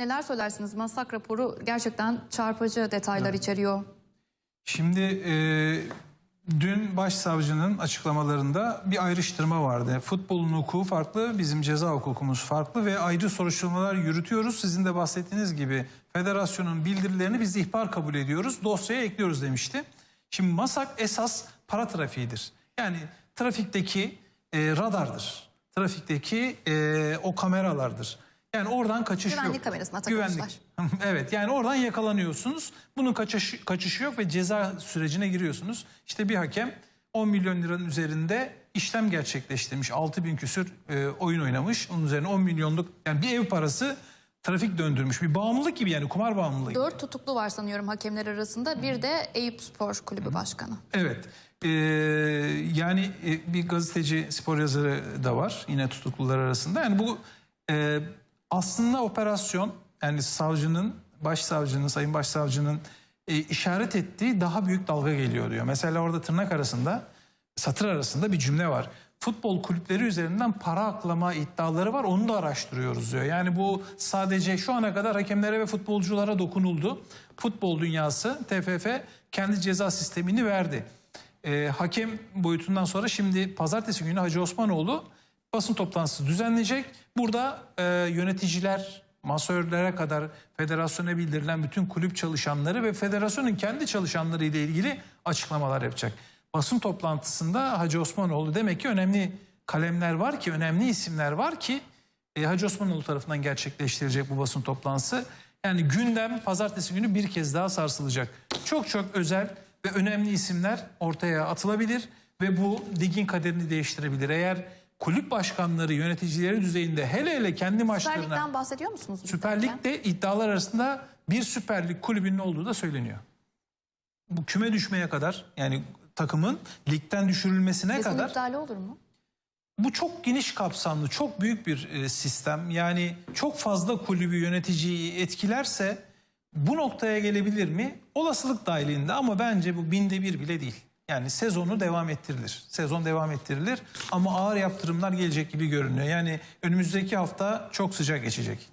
Neler söylersiniz? Masak raporu gerçekten çarpıcı detaylar içeriyor. Şimdi e, dün başsavcının açıklamalarında bir ayrıştırma vardı. Futbolun hukuku farklı, bizim ceza hukukumuz farklı ve ayrı soruşturmalar yürütüyoruz. Sizin de bahsettiğiniz gibi federasyonun bildirilerini biz ihbar kabul ediyoruz, dosyaya ekliyoruz demişti. Şimdi MASAK esas para trafiğidir. Yani trafikteki e, radardır. Trafikteki e, o kameralardır. Yani oradan kaçış Güvenlik yok. kamerasına takılmışlar. evet yani oradan yakalanıyorsunuz. Bunun kaçış, kaçışı yok ve ceza sürecine giriyorsunuz. İşte bir hakem 10 milyon liranın üzerinde işlem gerçekleştirmiş. 6 bin küsür e, oyun oynamış. Onun üzerine 10 milyonluk yani bir ev parası trafik döndürmüş. Bir bağımlılık gibi yani kumar bağımlılığı gibi. Dört tutuklu var sanıyorum hakemler arasında. Bir de Eyüp Spor Kulübü Başkanı. Evet. Ee, yani e, bir gazeteci, spor yazarı da var yine tutuklular arasında. Yani bu e, aslında operasyon yani savcının, başsavcının, sayın başsavcının e, işaret ettiği daha büyük dalga geliyor diyor. Mesela orada tırnak arasında, satır arasında bir cümle var. Futbol kulüpleri üzerinden para aklama iddiaları var. Onu da araştırıyoruz diyor. Yani bu sadece şu ana kadar hakemlere ve futbolculara dokunuldu. Futbol dünyası TFF kendi ceza sistemini verdi. Ee, hakem boyutundan sonra şimdi pazartesi günü Hacı Osmanoğlu basın toplantısı düzenleyecek. Burada e, yöneticiler, masörlere kadar federasyona bildirilen bütün kulüp çalışanları ve federasyonun kendi çalışanları ile ilgili açıklamalar yapacak. Basın toplantısında Hacı Osmanoğlu demek ki önemli kalemler var ki, önemli isimler var ki e, Hacı Osmanoğlu tarafından gerçekleştirecek bu basın toplantısı. Yani gündem pazartesi günü bir kez daha sarsılacak. Çok çok özel ve önemli isimler ortaya atılabilir ve bu ligin kaderini değiştirebilir. Eğer kulüp başkanları, yöneticileri düzeyinde hele hele kendi Süper maçlarına Lig'den bahsediyor musunuz? Süper biterken? Lig'de iddialar arasında bir Süper Lig kulübünün olduğu da söyleniyor. Bu küme düşmeye kadar yani takımın ligden düşürülmesine Sezon kadar iptali olur mu? bu çok geniş kapsamlı, çok büyük bir e, sistem. Yani çok fazla kulübü yöneticiyi etkilerse bu noktaya gelebilir mi? Olasılık dahilinde ama bence bu binde bir bile değil. Yani sezonu devam ettirilir. Sezon devam ettirilir ama ağır yaptırımlar gelecek gibi görünüyor. Yani önümüzdeki hafta çok sıcak geçecek.